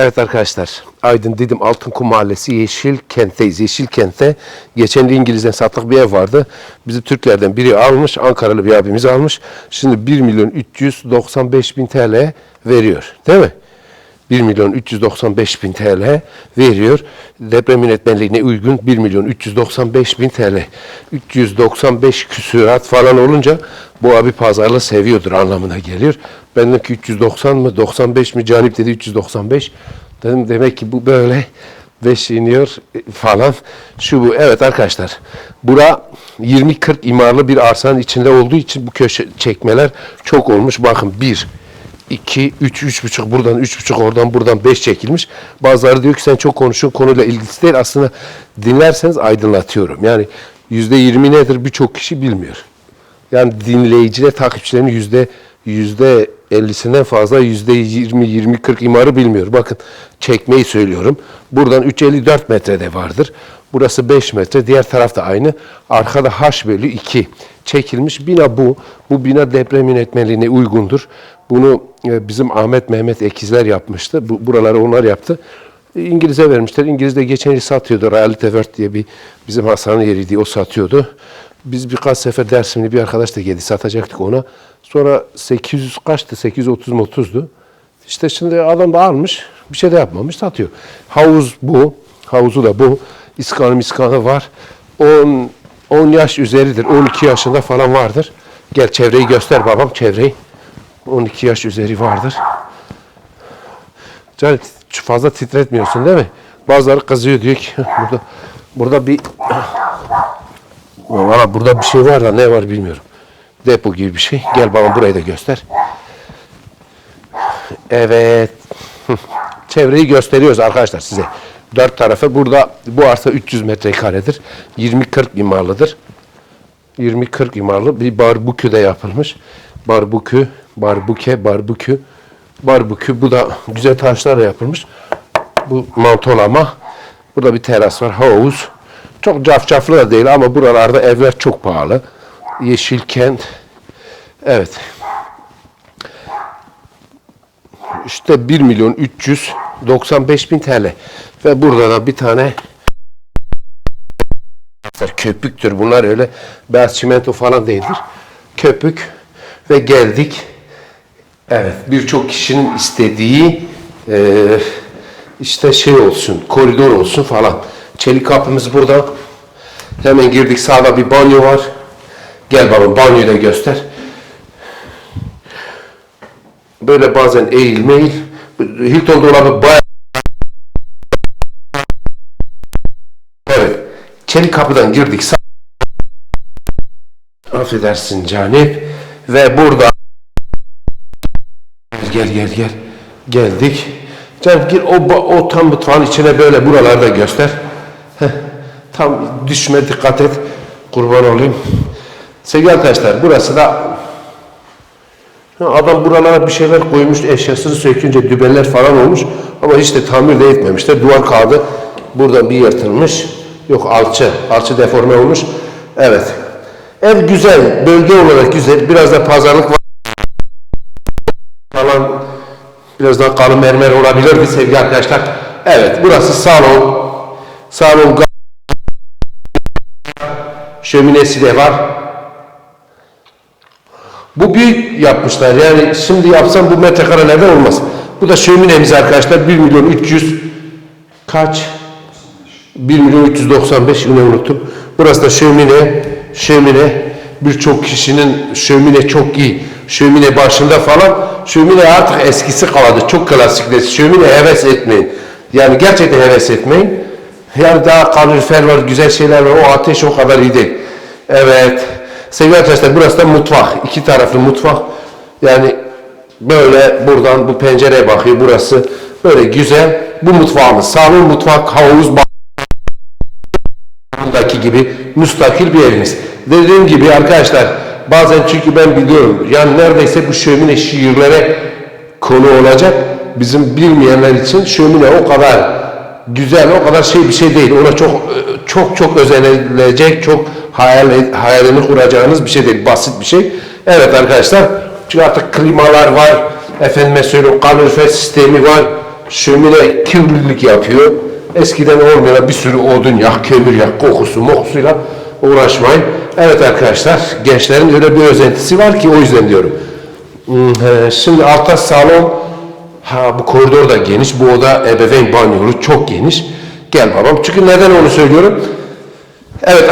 Evet arkadaşlar, Aydın Didim Altınkum Mahallesi Yeşil Kent'teyiz. Yeşil Kent'te geçen de İngiliz'den sattık bir ev vardı. Bizi Türklerden biri almış, Ankaralı bir abimiz almış. Şimdi 1 milyon 395 bin TL veriyor. Değil mi? 1 milyon 395 bin TL veriyor. Deprem yönetmenliğine uygun 1 milyon 395 bin TL. 395 küsurat falan olunca bu abi pazarlığı seviyordur anlamına geliyor. Ben dedim ki 390 mı 95 mi Canip dedi 395. Dedim demek ki bu böyle 5 iniyor falan. Şu bu. Evet arkadaşlar. Bura 20-40 imarlı bir arsanın içinde olduğu için bu köşe çekmeler çok olmuş. Bakın 1, 2, 3, 3,5 buradan 3,5 oradan buradan 5 çekilmiş. Bazıları diyor ki sen çok konuşun konuyla ilgisi değil. Aslında dinlerseniz aydınlatıyorum. Yani %20 nedir birçok kişi bilmiyor. Yani dinleyiciler, takipçilerin yüzde yüzde 50'sinden fazla yüzde 20, 20, 40 imarı bilmiyor. Bakın çekmeyi söylüyorum. Buradan 354 metrede vardır. Burası 5 metre. Diğer taraf da aynı. Arkada H bölü 2 çekilmiş. Bina bu. Bu bina deprem yönetmeliğine uygundur. Bunu e, bizim Ahmet Mehmet Ekizler yapmıştı. Bu, buraları onlar yaptı. İngiliz'e vermişler. İngiliz de geçen yıl satıyordu. Reality World diye bir bizim Hasan'ın yeriydi. O satıyordu. Biz birkaç sefer Dersimli bir arkadaş da geldi. Satacaktık ona. Sonra 800 kaçtı? 830 mu 30'du. İşte şimdi adam da almış. Bir şey de yapmamış. Satıyor. Havuz bu. Havuzu da bu. İskanı miskanı var. 10, 10 yaş üzeridir. 12 yaşında falan vardır. Gel çevreyi göster babam çevreyi. 12 yaş üzeri vardır. Can fazla titretmiyorsun değil mi? Bazıları kızıyor diyor ki burada burada bir Valla burada bir şey var da ne var bilmiyorum. Depo gibi bir şey. Gel babam burayı da göster. Evet. Çevreyi gösteriyoruz arkadaşlar size. Dört tarafı burada bu arsa 300 metrekaredir. 20-40 imarlıdır. 20-40 imarlı bir barbukü de yapılmış. Barbukü, barbuke, barbukü, barbukü. Bu da güzel taşlarla yapılmış. Bu mantolama. Burada bir teras var, havuz. Çok cafcaflı da değil ama buralarda evler çok pahalı. Yeşil kent. Evet. İşte 1 milyon 395 bin TL. Ve burada da bir tane köpüktür. Bunlar öyle beyaz çimento falan değildir. Köpük ve geldik. Evet, birçok kişinin istediği eee, işte şey olsun, koridor olsun falan. Çelik kapımız burada. Hemen girdik sağda bir banyo var. Gel baba banyoyu da göster. Böyle bazen eğil meyil. Hilton dolabı bayağı Evet. Çelik kapıdan girdik. Sağ... Affedersin Canip. Ve burada Gel gel gel. Geldik. Canım gir o, o tam mutfağın içine böyle buralarda göster. Tam düşme dikkat et. Kurban olayım. Sevgili arkadaşlar burası da adam buralara bir şeyler koymuş eşyasını sökünce dübeller falan olmuş ama hiç de tamir de etmemişler. Duvar kağıdı buradan bir yırtılmış. Yok alçı. Alçı deforme olmuş. Evet. Ev güzel. Bölge olarak güzel. Biraz da pazarlık var falan biraz daha kalın mermer olabilirdi sevgili arkadaşlar. Evet burası salon. Salon şöminesi de var. Bu büyük yapmışlar. Yani şimdi yapsam bu metrekarelerde olmaz. Bu da şöminemiz arkadaşlar. 1 milyon 300 kaç? 1 milyon 395 yine unuttum. Burası da şömine. Şömine. Birçok kişinin şömine çok iyi. Şömine başında falan. Şömine artık eskisi kaldı. Çok klasikleşti. Şömine heves etmeyin. Yani gerçekten heves etmeyin. Yani daha kalorifer var, güzel şeyler var. O ateş o kadar iyi değil. Evet. Sevgili arkadaşlar burası da mutfak. İki taraflı mutfak. Yani böyle buradan bu pencereye bakıyor burası. Böyle güzel. Bu mutfağımız. Salon, mutfak, havuz, Buradaki gibi müstakil bir evimiz. Dediğim gibi arkadaşlar bazen çünkü ben biliyorum yani neredeyse bu şömine şiirlere konu olacak. Bizim bilmeyenler için şömine o kadar güzel, o kadar şey bir şey değil. Ona çok çok çok özenilecek, çok hayal, hayalini kuracağınız bir şey değil. Basit bir şey. Evet arkadaşlar çünkü artık klimalar var. Efendime söyleyeyim kalorifer sistemi var. şömine kirlilik yapıyor. Eskiden olmayan bir sürü odun yak, kömür yak, kokusu mokusuyla uğraşmayın. Evet arkadaşlar, gençlerin öyle bir özentisi var ki o yüzden diyorum. Hmm, Şimdi altta salon, ha bu koridor da geniş, bu oda ebeveyn banyolu çok geniş. Gel babam, çünkü neden onu söylüyorum? Evet,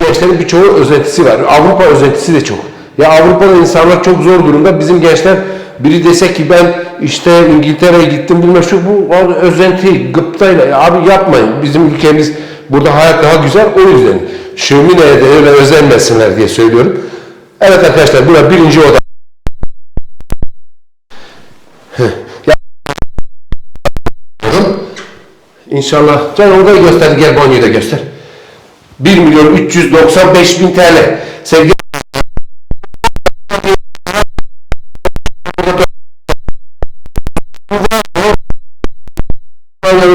gençlerin birçoğu özentisi var. Avrupa özentisi de çok. Ya Avrupa'da insanlar çok zor durumda. Bizim gençler biri dese ki ben işte İngiltere'ye gittim bilmem şu bu var özenti gıptayla ya abi yapmayın. Bizim ülkemiz burada hayat daha güzel o yüzden şömineye de öyle özenmesinler diye söylüyorum. Evet arkadaşlar burada birinci oda. İnşallah. Can odayı göster gel banyoyu da göster. 1 milyon 395 bin TL. Sevgili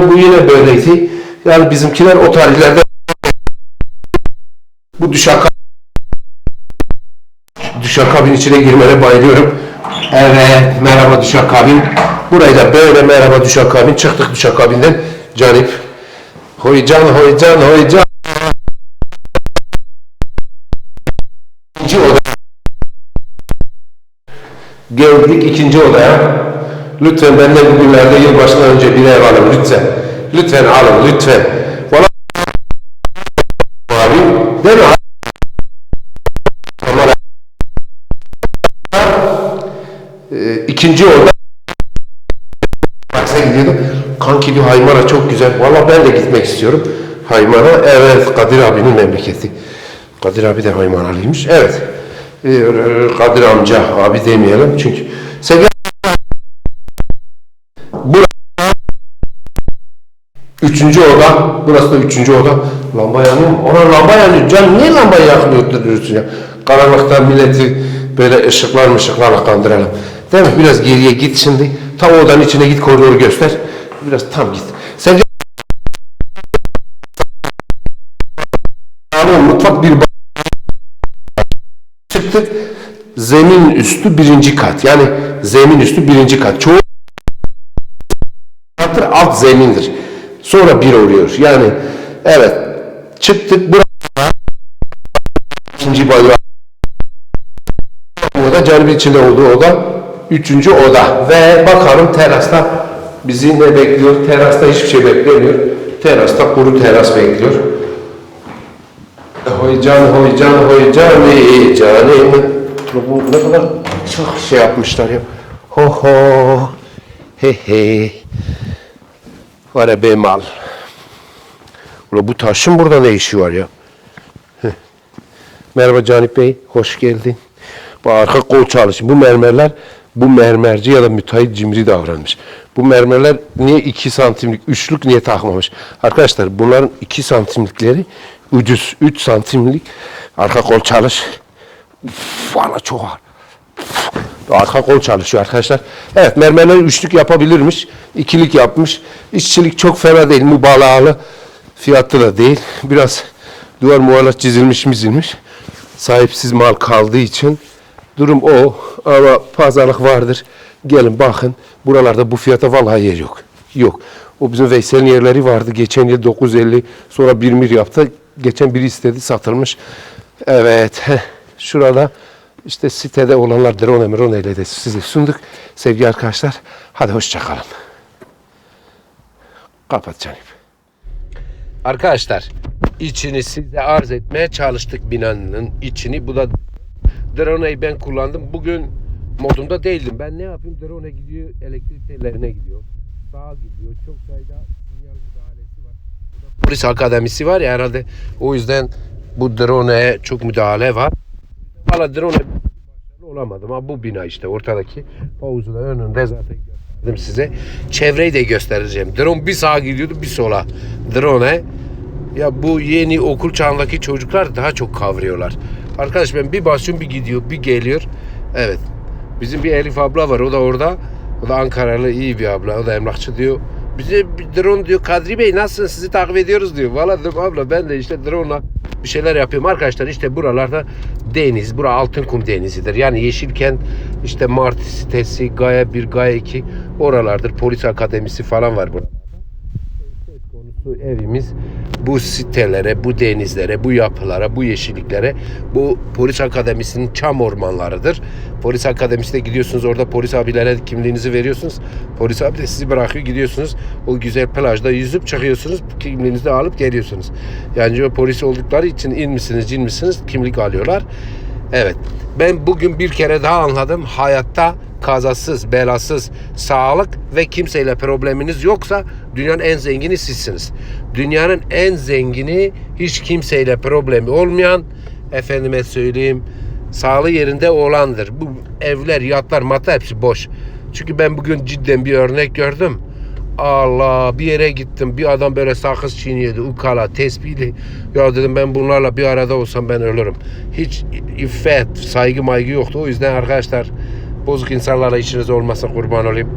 bu yine böyleydi. Yani bizimkiler o tarihlerde bu düşaka düşakabin içine girmene bayılıyorum. Evet, merhaba düşakabin. Burayı da böyle merhaba düşakabin. Çıktık düşakabinden. Canip. Hoy can, hoy can, hoy can. İkinci oda. Geldik ikinci odaya. Lütfen benden bugünlerde yılbaşından önce bir ev alın lütfen. Lütfen alın lütfen. İkinci oda Baksa gidiyordum. Kanki diyor Haymara çok güzel. Valla ben de gitmek istiyorum. Haymara evet Kadir abinin memleketi. Kadir abi de Haymaralıymış. Evet. Ee, Kadir amca abi demeyelim çünkü sevgili Burası Üçüncü oda. Burası da üçüncü oda. Lamba yanıyor? Ona lamba yanıyor. Can niye lambayı yakmıyor ya? Karanlıkta milleti böyle ışıklar ışıklarla kandıralım. Değil mi? Biraz geriye git şimdi. Tam odanın içine git koridoru göster. Biraz tam git. Sence mutfak bir çıktık. Zemin üstü birinci kat. Yani zemin üstü birinci kat. Çoğu kattır alt zemindir. Sonra bir oluyor. Yani evet çıktık buraya ikinci banyo oda canım içinde olduğu oda üçüncü oda ve bakalım terasta bizi ne bekliyor? Terasta hiçbir şey beklemiyor. Terasta kuru teras bekliyor. Hoy can, hoy can, hoy can, ey canım. Bu ne kadar çok şey yapmışlar ya. Ho ho. He he. Var be mal. Ulan bu taşın burada ne işi var ya? Merhaba Canip Bey, hoş geldin. Bu arka kol çalışın. Bu mermerler, bu mermerci ya da müteahhit cimri davranmış. Bu mermerler niye 2 santimlik, üçlük niye takmamış? Arkadaşlar bunların 2 santimlikleri ucuz. 3 santimlik arka kol çalış. Valla çok ağır. Arka kol çalışıyor arkadaşlar. Evet mermerleri üçlük yapabilirmiş. ikilik yapmış. İşçilik çok fena değil. Mübalağalı. Fiyatlı da değil. Biraz duvar muallak çizilmiş mizilmiş. Sahipsiz mal kaldığı için durum o. Ama pazarlık vardır. Gelin bakın. Buralarda bu fiyata vallahi yer yok. Yok. O bizim Veysel'in yerleri vardı. Geçen yıl 950 sonra 1 mir yaptı. Geçen biri istedi satılmış. Evet. heh. Şurada işte sitede olanlar drone drone ile de size sunduk. Sevgili arkadaşlar hadi hoşçakalın. Kapat canım. Arkadaşlar içini size arz etmeye çalıştık binanın içini. Bu da drone'yi ben kullandım. Bugün modumda değildim. Ben ne yapayım? Drone gidiyor elektrik tellerine gidiyor. Sağa gidiyor. Çok sayıda sinyal müdahalesi var. Burada polis akademisi var ya herhalde o yüzden bu drone'ye çok müdahale var. Valla drone olamadım ama bu bina işte ortadaki havuzu önünde zaten gösterdim size. Çevreyi de göstereceğim. Drone bir sağa gidiyordu bir sola. Drone ya bu yeni okul çağındaki çocuklar daha çok kavruyorlar. Arkadaş ben bir basıyorum bir gidiyor bir geliyor. Evet. Bizim bir Elif abla var o da orada. O da Ankaralı iyi bir abla. O da emlakçı diyor. Bize bir drone diyor Kadri Bey nasılsınız sizi takip ediyoruz diyor. Valla dedim abla ben de işte drone'la bir şeyler yapıyorum. Arkadaşlar işte buralarda deniz. Bura Altınkum denizidir. Yani Yeşilken işte Mart sitesi, Gaya 1, Gaya 2 oralardır. Polis akademisi falan var burada. Söz konusu evimiz bu sitelere, bu denizlere, bu yapılara, bu yeşilliklere, bu polis akademisinin çam ormanlarıdır. Polis akademisine gidiyorsunuz orada polis abilere kimliğinizi veriyorsunuz. Polis abi de sizi bırakıyor gidiyorsunuz. O güzel plajda yüzüp çıkıyorsunuz. Kimliğinizi de alıp geliyorsunuz. Yani o polis oldukları için in misiniz, cin misiniz kimlik alıyorlar. Evet. Ben bugün bir kere daha anladım. Hayatta kazasız, belasız, sağlık ve kimseyle probleminiz yoksa dünyanın en zengini sizsiniz. Dünyanın en zengini hiç kimseyle problemi olmayan, efendime söyleyeyim, sağlığı yerinde olandır. Bu evler, yatlar, mata hepsi boş. Çünkü ben bugün cidden bir örnek gördüm. Allah bir yere gittim bir adam böyle sakız çiğniyordu ukala tespihli ya dedim ben bunlarla bir arada olsam ben ölürüm hiç iffet saygı maygı yoktu o yüzden arkadaşlar bozuk insanlarla işiniz olmasa kurban olayım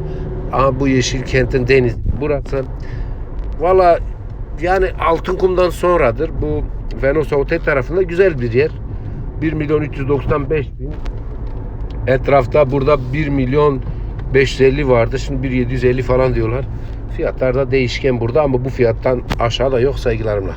ama bu yeşil kentin deniz burası valla yani Altınkum'dan sonradır bu Venos Otel tarafında güzel bir yer 1 milyon 395 bin Etrafta burada 1 milyon 550 vardı. Şimdi 1 750 falan diyorlar. Fiyatlar da değişken burada ama bu fiyattan aşağıda yok saygılarımla.